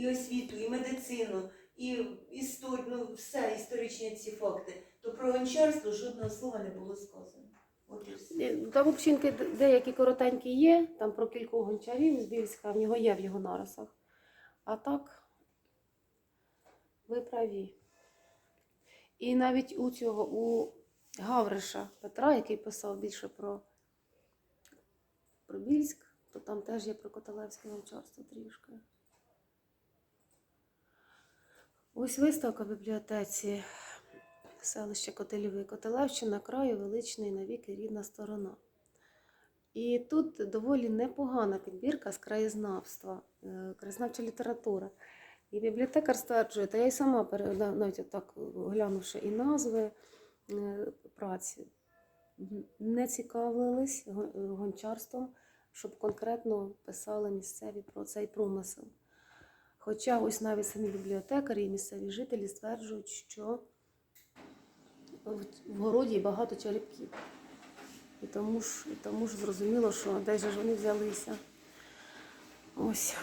і освіту, і медицину, і історію, ну все, історичні ці факти, то про гончарство жодного слова не було сказано. Там общинки деякі коротенькі є, там про кількох гончарів з Більська, в нього є в його нарисах. А так, ви праві. І навіть у цього, у Гавриша Петра, який писав більше про, про Більськ, то там теж є про Котелевське гончарство трішки. Ось виставка в бібліотеці селище Котелєвий, Котелевщина, краю величний навіки рідна сторона. І тут доволі непогана підбірка з краєзнавства, е, краєзнавча література. І бібліотекар стверджує, та я й сама навіть так глянувши і назви е, праці, не цікавились гончарством, щоб конкретно писали місцеві про цей промисел. Хоча ось навіть самі бібліотекарі і місцеві жителі стверджують, що в городі багато черепків. І тому ж, і тому ж зрозуміло, що де ж вони взялися. Ось.